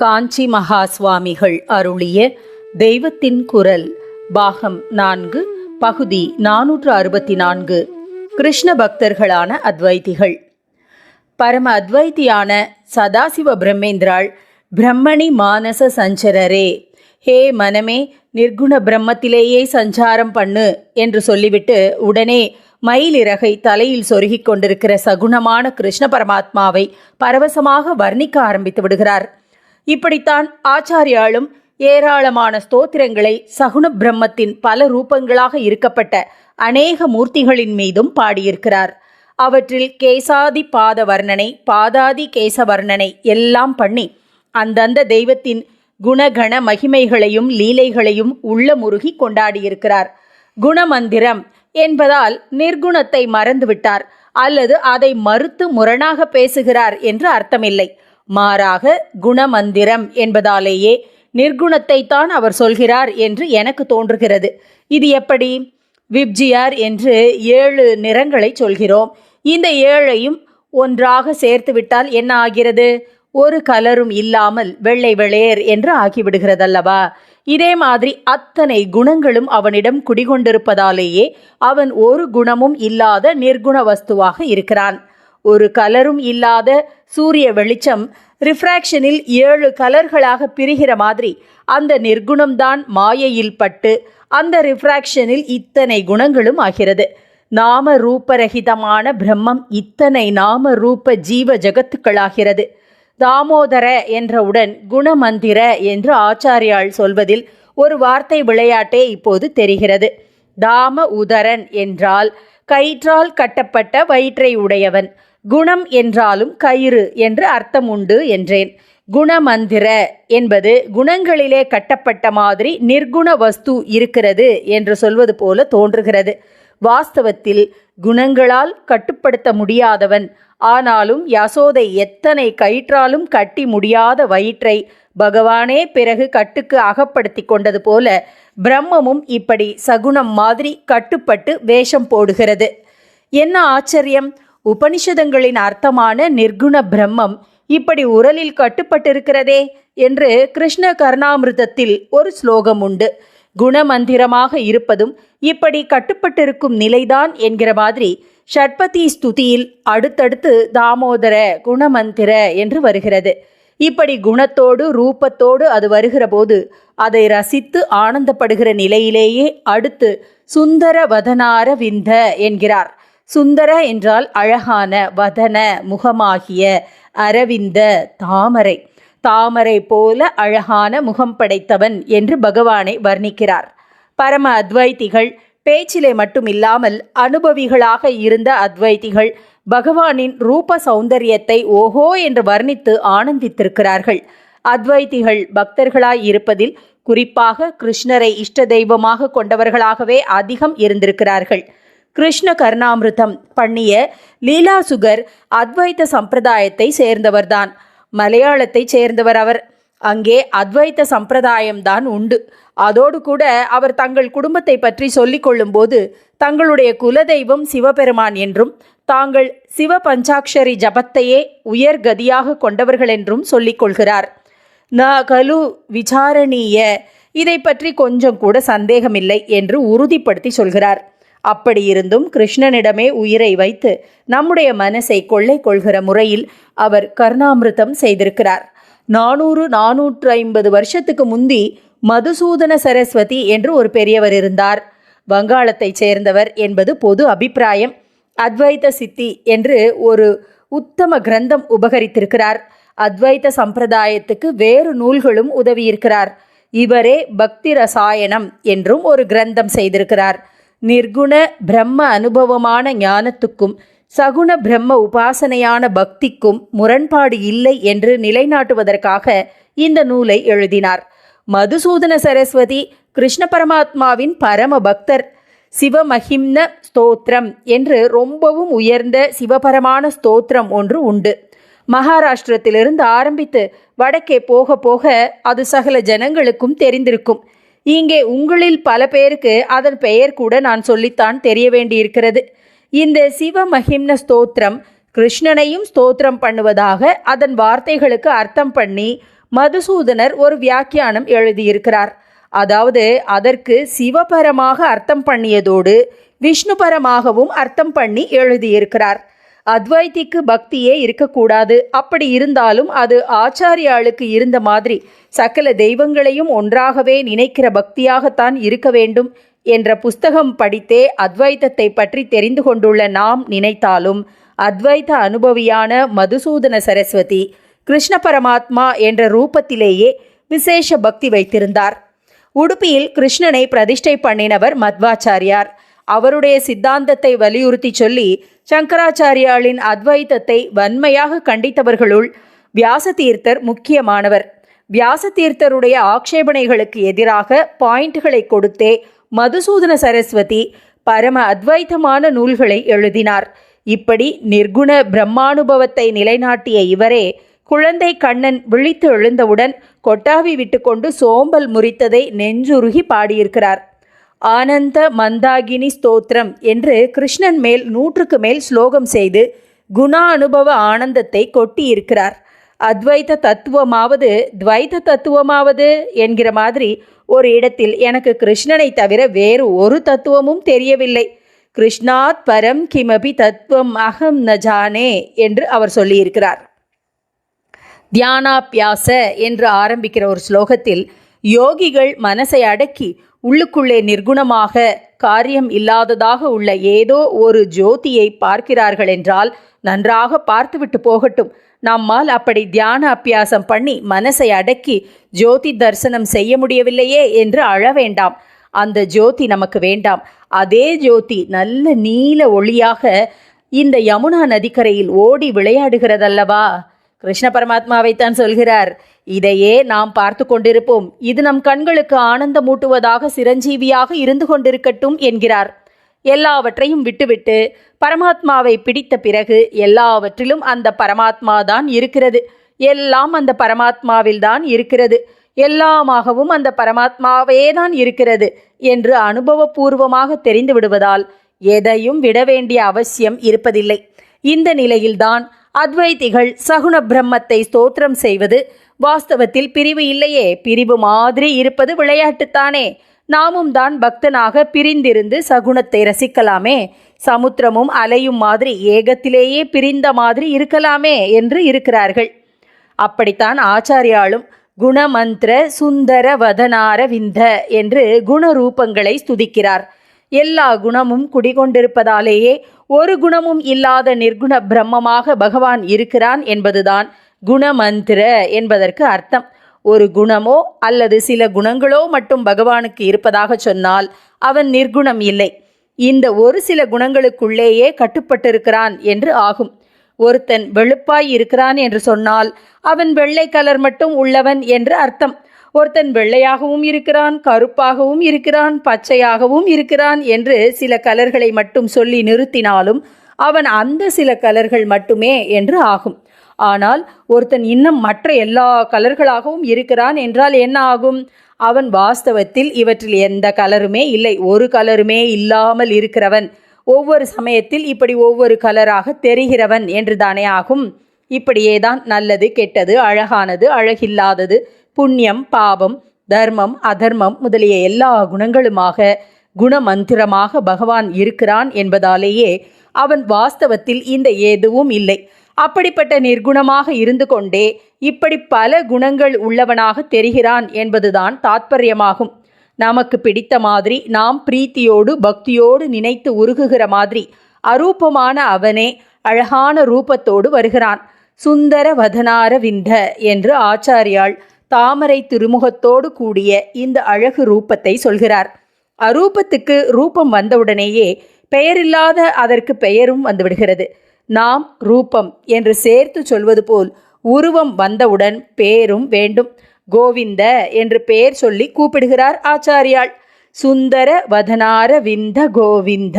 காஞ்சி மகா சுவாமிகள் அருளிய தெய்வத்தின் குரல் பாகம் நான்கு பகுதி நானூற்று அறுபத்தி நான்கு. கிருஷ்ண பக்தர்களான அத்வைதிகள். பரம அத்வைத்தியான சதாசிவ பிரம்மேந்திராள் பிரம்மணி மானச சஞ்சரரே ஹே மனமே நிர்குண பிரம்மத்திலேயே சஞ்சாரம் பண்ணு என்று சொல்லிவிட்டு உடனே மயிலிறகை தலையில் சொருகிக் கொண்டிருக்கிற சகுணமான கிருஷ்ண பரமாத்மாவை பரவசமாக வர்ணிக்க ஆரம்பித்து விடுகிறார். இப்படித்தான் ஆச்சாரியாலும் ஏராளமான ஸ்தோத்திரங்களை சகுண பிரம்மத்தின் பல ரூபங்களாக இருக்கப்பட்ட அநேக மூர்த்திகளின் மீதும் பாடியிருக்கிறார். அவற்றில் கேசாதி பாத வர்ணனை பாதாதி கேச வர்ணனை எல்லாம் பண்ணி அந்தந்த தெய்வத்தின் குணகண மகிமைகளையும் லீலைகளையும் உள்ள முருகி கொண்டாடியிருக்கிறார். குணமந்திரம் என்பதால் நிர்குணத்தை மறந்துவிட்டார் அல்லது அதை மறுத்து முரணாக பேசுகிறார் என்று அர்த்தமில்லை. மாறாக குணமந்திரம் என்பதாலேயே நிர்குணத்தைத்தான் அவர் சொல்கிறார் என்று எனக்கு தோன்றுகிறது. இது எப்படி? விப்ஜியார் என்று ஏழு நிறங்களை சொல்கிறோம். இந்த ஏழையும் ஒன்றாக சேர்த்துவிட்டால் என்ன ஆகிறது? ஒரு கலரும் இல்லாமல் வெள்ளை வெளேர் என்று ஆகிவிடுகிறதல்லவா? இதே மாதிரி அத்தனை குணங்களும் அவனிடம் குடிகொண்டிருப்பதாலேயே அவன் ஒரு குணமும் இல்லாத நிர்குண வஸ்துவாக இருக்கிறான். ஒரு கலரும் இல்லாத சூரிய வெளிச்சம் ரிஃப்ராக்ஷனில் ஏழு கலர்களாக பிரிகிற மாதிரி அந்த நிர்குணம்தான் மாயையில் பட்டு அந்த ரிஃப்ராக்ஷனில் இத்தனை குணங்களும் ஆகிறது. நாம ரூபரகிதமான பிரம்மம் இத்தனை நாம ரூப ஜீவ ஜகத்துக்களாகிறது. தாமோதர என்றவுடன் குணமந்திர என்று ஆச்சாரியால் சொல்வதில் ஒரு வார்த்தை விளையாட்டே இப்போது தெரிகிறது. தாம உதரன் என்றால் கயிற்றால் கட்டப்பட்ட வயிற்றை உடையவன். குணம் என்றாலும் கயிறு என்று அர்த்தம் உண்டு என்றேன். குணமந்திர என்பது குணங்களிலே கட்டப்பட்ட மாதிரி நிர்குண வஸ்து இருக்கிறது என்று சொல்வது போல தோன்றுகிறது. வாஸ்தவத்தில் குணங்களால் கட்டுப்படுத்த முடியாதவன் ஆனாலும் யசோதை எத்தனை கயிற்றாலும் கட்டி முடியாத வயிற்றை பகவானே பிறகு கட்டுக்கு அகப்படுத்தி கொண்டது போல பிரம்மமும் இப்படி சகுனம் மாதிரி கட்டுப்பட்டு வேஷம் போடுகிறது. என்ன ஆச்சரியம்? உபனிஷதங்களின் அர்த்தமான நிர்குண பிரம்மம் இப்படி உரலில் கட்டுப்பட்டிருக்கிறதே என்று கிருஷ்ண கர்ணாமிர்தத்தில் ஒரு ஸ்லோகம் உண்டு. குணமந்திரமாக இருப்பதும் இப்படி கட்டுப்பட்டிருக்கும் நிலைதான் என்கிற மாதிரி ஷட்பதி ஸ்துதியில் அடுத்தடுத்து தாமோதர குணமந்திர என்று வருகிறது. இப்படி குணத்தோடு ரூபத்தோடு அது வருகிற போது அதை ரசித்து ஆனந்தப்படுகிற நிலையிலேயே அடுத்து சுந்தர வதனார விந்த என்கிறார். சுந்தர என்றால் அழகான வதன முகமாகிய அரவிந்த தாமரை. தாமரை போல அழகான முகம் படைத்தவன் என்று பகவானை வர்ணிக்கிறார். பரம அத்வைத்திகள் பேச்சிலே மட்டுமில்லாமல் அனுபவிகளாக இருந்த அத்வைத்திகள் பகவானின் ரூப சௌந்தரியத்தை ஓஹோ என்று வர்ணித்து ஆனந்தித்திருக்கிறார்கள். அத்வைத்திகள் பக்தர்களாய் இருப்பதில் குறிப்பாக கிருஷ்ணரை இஷ்ட தெய்வமாக கொண்டவர்களாகவே அதிகம் இருந்திருக்கிறார்கள். கிருஷ்ண கருணாமிருதம் பண்ணிய லீலாசுகர் அத்வைத்த சம்பிரதாயத்தை சேர்ந்தவர்தான். மலையாளத்தை சேர்ந்தவர் அவர். அங்கே அத்வைத்த சம்பிரதாயம்தான் உண்டு. அதோடு கூட அவர் தங்கள் குடும்பத்தை பற்றி சொல்லிக் கொள்ளும்போது தங்களுடைய குலதெய்வம் சிவபெருமான் என்றும் தாங்கள் சிவ பஞ்சாட்சரி ஜபத்தையே உயர் கதியாக கொண்டவர்கள் என்றும் சொல்லிக் கொள்கிறார். ந கலு விசாரணீய இதை பற்றி கொஞ்சம் கூட சந்தேகமில்லை என்று உறுதிப்படுத்தி சொல்கிறார். அப்படி இருந்தும் கிருஷ்ணனிடமே உயிரை வைத்து நம்முடைய மனசை கொள்ளை கொள்கிற முறையில் அவர் கருணாமிருத்தம் செய்திருக்கிறார். நானூறு நானூற்று ஐம்பது வருஷத்துக்கு முந்தி மதுசூதன சரஸ்வதி என்று ஒரு பெரியவர் இருந்தார். வங்காளத்தைச் சேர்ந்தவர் என்பது பொது அபிப்பிராயம். அத்வைத சித்தி என்று ஒரு உத்தம கிரந்தம் உபகரித்திருக்கிறார். அத்வைத சம்பிரதாயத்துக்கு வேறு நூல்களும் உதவியிருக்கிறார். இவரே பக்தி ரசாயனம் என்றும் ஒரு கிரந்தம் செய்திருக்கிறார். நிர்குண பிரம்ம அனுபவமான ஞானத்துக்கும் சகுண பிரம்ம உபாசனையான பக்திக்கும் முரண்பாடு இல்லை என்று நிலைநாட்டுவதற்காக இந்த நூலை எழுதினார். மதுசூதன சரஸ்வதி கிருஷ்ண பரமாத்மாவின் பரம பக்தர் சிவமஹிம்ன ஸ்தோத்திரம் என்று ரொம்பவும் உயர்ந்த சிவபரமான ஸ்தோத்திரம் ஒன்று உண்டு. மகாராஷ்டிரத்திலிருந்து ஆரம்பித்து வடக்கே போக போக அது சகல ஜனங்களுக்கும் தெரிந்திருக்கும். இங்கே உங்களில் பல பேருக்கு அதன் பெயர் கூட நான் சொல்லித்தான் தெரிய வேண்டியிருக்கிறது. இந்த சிவ மகிம்ன ஸ்தோத்திரம் கிருஷ்ணனையும் ஸ்தோத்திரம் பண்ணுவதாக அதன் வார்த்தைகளுக்கு அர்த்தம் பண்ணி மதுசூதனர் ஒரு வியாக்கியானம் எழுதியிருக்கிறார். அதாவது அதற்கு சிவபரமாக அர்த்தம் பண்ணியதோடு விஷ்ணுபரமாகவும் அர்த்தம் பண்ணி எழுதியிருக்கிறார். அத்வைத்திக்கு பக்தியே இருக்கக்கூடாது. அப்படி இருந்தாலும் அது ஆச்சாரியாளுக்கு இருந்த மாதிரி சகல தெய்வங்களையும் ஒன்றாகவே நினைக்கிற பக்தியாகத்தான் இருக்க வேண்டும் என்ற புஸ்தகம் படித்தே அத்வைத்தத்தை பற்றி தெரிந்து கொண்டுள்ள நாம் நினைத்தாலும் அத்வைத அனுபவியான மதுசூதன சரஸ்வதி கிருஷ்ண பரமாத்மா என்ற ரூபத்திலேயே விசேஷ பக்தி வைத்திருந்தார். உடுப்பியில் கிருஷ்ணனை பிரதிஷ்டை பண்ணினவர் மத்வாச்சாரியார். அவருடைய சித்தாந்தத்தை வலியுறுத்தி சொல்லி சங்கராச்சாரியாளின் அத்வைத்தத்தை வன்மையாக கண்டித்தவர்களுள் வியாசதீர்த்தர் முக்கியமானவர். வியாசதீர்த்தருடைய ஆக்ஷேபணைகளுக்கு எதிராக பாயிண்ட்களை கொடுத்தே மதுசூதன சரஸ்வதி பரம அத்வைத்தமான நூல்களை எழுதினார். இப்படி நிர்குண பிரம்மானுபவத்தை நிலைநாட்டிய இவரே குழந்தை கண்ணன் விழித்து எழுந்தவுடன் கொட்டாவி விட்டுக்கொண்டு சோம்பல் முறித்ததை நெஞ்சுருகி பாடியிருக்கிறார். ஆனந்த மந்தாகினி ஸ்தோத்திரம் என்று கிருஷ்ணன் மேல் நூற்றுக்கு மேல் ஸ்லோகம் செய்து குணா அனுபவ ஆனந்தத்தை கொட்டியிருக்கிறார். அத்வைத தத்துவமாவது துவைத தத்துவமாவது என்கிற மாதிரி ஒரு இடத்தில் எனக்கு கிருஷ்ணனை தவிர வேறு ஒரு தத்துவமும் தெரியவில்லை. கிருஷ்ணாத் பரம் கிமபி தத்துவம் அகம் நஜானே என்று அவர் சொல்லியிருக்கிறார். தியானாபியாச என்று ஆரம்பிக்கிற ஒரு ஸ்லோகத்தில் யோகிகள் மனசை அடக்கி உள்ளுக்குள்ளே நிர்குணமாக காரியம் இல்லாததாக உள்ள ஏதோ ஒரு ஜோதியை பார்க்கிறார்கள் என்றால் நன்றாக பார்த்துவிட்டு போகட்டும். நம்மால் அப்படி தியான அபியாசம் பண்ணி மனசை அடக்கி ஜோதி தரிசனம் செய்ய முடியவில்லையே என்று அழ வேண்டாம். அந்த ஜோதி நமக்கு வேண்டாம். அதே ஜோதி நல்ல நீல ஒளியாக இந்த யமுனா நதிக்கரையில் ஓடி விளையாடுகிறதல்லவா? கிருஷ்ண பரமாத்மாவைத்தான் சொல்கிறார். இதையே நாம் பார்த்து கொண்டிருப்போம். இது நம் கண்களுக்கு ஆனந்தமூட்டுவதாக சிரஞ்சீவியாக இருந்து கொண்டிருக்கட்டும் என்கிறார். எல்லாவற்றையும் விட்டுவிட்டு பரமாத்மாவை பிடித்த பிறகு எல்லாவற்றிலும் அந்த பரமாத்மா தான் இருக்கிறது. எல்லாம் அந்த பரமாத்மாவில் தான் இருக்கிறது. எல்லாமாகவும் அந்த பரமாத்மாவே தான் இருக்கிறது என்று அனுபவபூர்வமாக தெரிந்து விடுவதால் எதையும் விட வேண்டிய அவசியம் இருப்பதில்லை. இந்த நிலையில்தான் அத்வைதிகள் சகுண பிரம்மத்தை ஸ்தோத்திரம் செய்வது வாஸ்தவத்தில் பிரிவு இல்லையே. பிரிவு மாதிரி இருப்பது விளையாட்டுத்தானே. நாமும் தான் பக்தனாக பிரிந்திருந்து சகுணத்தை ரசிக்கலாமே. சமுத்திரமும் அலையும் மாதிரி ஏகத்திலேயே பிரிந்த மாதிரி இருக்கலாமே என்று இருக்கிறார்கள். அப்படித்தான் ஆச்சாரியாலும் குணமந்திர சுந்தர வதனார விந்த என்று குணரூபங்களை ஸ்துதிக்கிறார். எல்லா குணமும் குடிகொண்டிருப்பதாலேயே ஒரு குணமும் இல்லாத நிர்குண பிரம்மமாக பகவான் இருக்கிறான் என்பதுதான் குணமந்திர என்பதற்கு அர்த்தம். ஒரு குணமோ அல்லது சில குணங்களோ மட்டும் பகவானுக்கு இருப்பதாக சொன்னால் அவன் நிர்குணம் இல்லை. இந்த ஒரு சில குணங்களுக்குள்ளேயே கட்டுப்பட்டிருக்கிறான் என்று ஆகும். ஒருத்தன் வெளுப்பாய் இருக்கிறான் என்று சொன்னால் அவன் வெள்ளை கலர் மட்டும் உள்ளவன் என்று அர்த்தம். ஒருத்தன் வெள்ளையாகவும் இருக்கிறான் கருப்பாகவும் இருக்கிறான் பச்சையாகவும் இருக்கிறான் என்று சில கலர்களை மட்டும் சொல்லி நிறுத்தினாலும் அவன் அந்த சில கலர்கள் மட்டுமே என்று ஆகும். ஆனால் ஒருத்தன் இன்னும் மற்ற எல்லா கலர்களாகவும் இருக்கிறான் என்றால் என்ன ஆகும்? அவன் வாஸ்தவத்தில் இவற்றில் எந்த கலருமே இல்லை. ஒரு கலருமே இல்லாமல் இருக்கிறவன். ஒவ்வொரு சமயத்தில் இப்படி ஒவ்வொரு கலராக தெரிகிறவன் என்று தானே ஆகும். இப்படியேதான் நல்லது கெட்டது அழகானது அழகில்லாதது புண்ணியம் பாவம் தர்மம் அதர்மம் முதலிய எல்லா குணங்களுமாக குணமந்திரமாக பகவான் இருக்கிறான் என்பதாலேயே அவன் வாஸ்தவத்தில் இந்த எதுவும் இல்லை. அப்படிப்பட்ட நிர்குணமாக இருந்து கொண்டே இப்படி பல குணங்கள் உள்ளவனாக தெரிகிறான் என்பதுதான் தாத்பரியமாகும். நமக்கு பிடித்த மாதிரி நாம் பிரீத்தியோடு பக்தியோடு நினைத்து உருகுகிற மாதிரி அரூபமான அவனே அழகான ரூபத்தோடு வருகிறான். சுந்தர வதனார விந்த என்று ஆச்சாரியாள் தாமரை திருமுகத்தோடு கூடிய இந்த அழகு ரூபத்தை சொல்கிறார். அரூபத்துக்கு ரூபம் வந்தவுடனேயே பெயரில்லாத அதற்கு பெயரும் வந்துவிடுகிறது. நாம் ரூபம் என்று சேர்த்து சொல்வது போல் உருவம் வந்தவுடன் பேரும் வேண்டும். கோவிந்த என்று பெயர் சொல்லி கூப்பிடுகிறார் ஆச்சாரியாள் சுந்தர வதனார விந்த கோவிந்த.